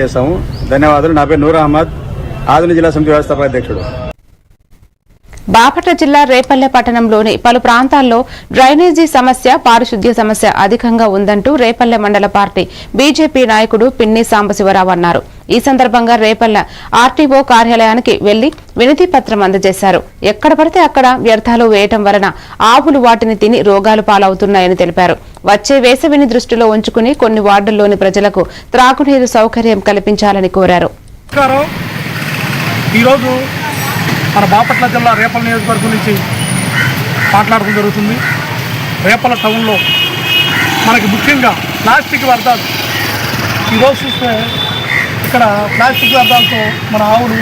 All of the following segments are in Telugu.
చేస్తాము ధన్యవాదాలు. నా పేరు నూర్ అహ్మద్. ఆదిని జిల్లా సమితి వ్యవస్థాపక అధ్యక్షుడు. బాపట్ల జిల్లా రేపల్లె పట్టణంలోని పలు ప్రాంతాల్లో డ్రైనేజీ సమస్య పారిశుద్ధ్య సమస్య అధికంగా ఉందంటూ రేపల్లె మండల పార్టీ బీజేపీ నాయకుడు పిన్ని సాంబశివరావు అన్నారు. ఈ సందర్భంగా రేపల్లె ఆర్టీఓ కార్యాలయానికి వెళ్ళి వినతి పత్రం అందజేశారు. ఎక్కడ పడితే అక్కడ వ్యర్థాలు వేయటం వలన ఆవులు వాటిని తిని రోగాలు పాలవుతున్నాయని తెలిపారు. వచ్చే వేసవిని దృష్టిలో ఉంచుకుని కొన్ని వార్డుల్లోని ప్రజలకు త్రాగునీరు సౌకర్యం కల్పించాలని కోరారు. ఈరోజు మన బాపట్ల జిల్లా రేపల నియోజకవర్గం నుంచి మాట్లాడడం జరుగుతుంది. రేపల టౌన్లో మనకి ముఖ్యంగా ప్లాస్టిక్ వ్యర్థాలు ఈరోజు చూస్తే ఇక్కడ ప్లాస్టిక్ వ్యర్థాలతో మన ఆవులు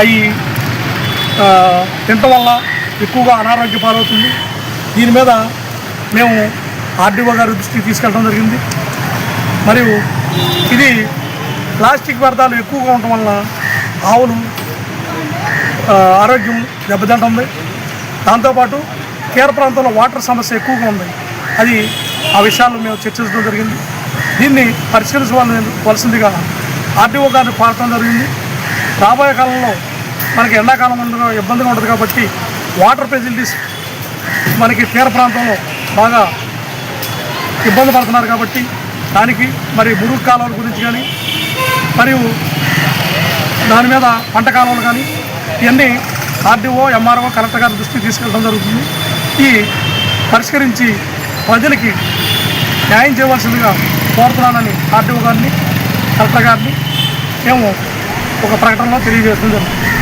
అవి తింటం వల్ల ఎక్కువగా అనారోగ్య పాలవుతుంది. దీని మీద మేము ఆర్డీఓ గారి దృష్టికి తీసుకెళ్ళడం జరిగింది. మరియు ఇది ప్లాస్టిక్ వ్యర్థాలు ఎక్కువగా ఉండటం వలన ఆవులు ఆరోగ్యం దెబ్బతింటుంది దాంతోపాటు తీర ప్రాంతంలో వాటర్ సమస్య ఎక్కువగా ఉంది. అది ఆ విషయాలు మేము చర్చించడం జరిగింది. దీన్ని పరిష్కరించవలసిందిగా ఆర్డీఓ గారిని కోరటం జరిగింది. రాబోయే కాలంలో మనకి ఎండాకాలం ఉండగా ఇబ్బందిగా ఉంటుంది కాబట్టి వాటర్ ఫెసిలిటీస్ మనకి తీర ప్రాంతంలో బాగా ఇబ్బంది పడుతున్నారు కాబట్టి దానికి మరి మురుగు కాలువల గురించి కానీ మరియు దాని మీద పంట కాలువలు కానీ ఇవన్నీ ఆర్డీఓ ఎంఆర్ఓ కలెక్టర్ గారి దృష్టికి తీసుకెళ్ళడం జరుగుతుంది. ఈ పరిష్కరించి ప్రజలకి న్యాయం చేయవలసిందిగా కోరుతున్నానని ఆర్డీఓ గారిని కలెక్టర్ గారిని మేము ఒక ప్రకటనలో తెలియజేస్తుంది జరుగుతుంది.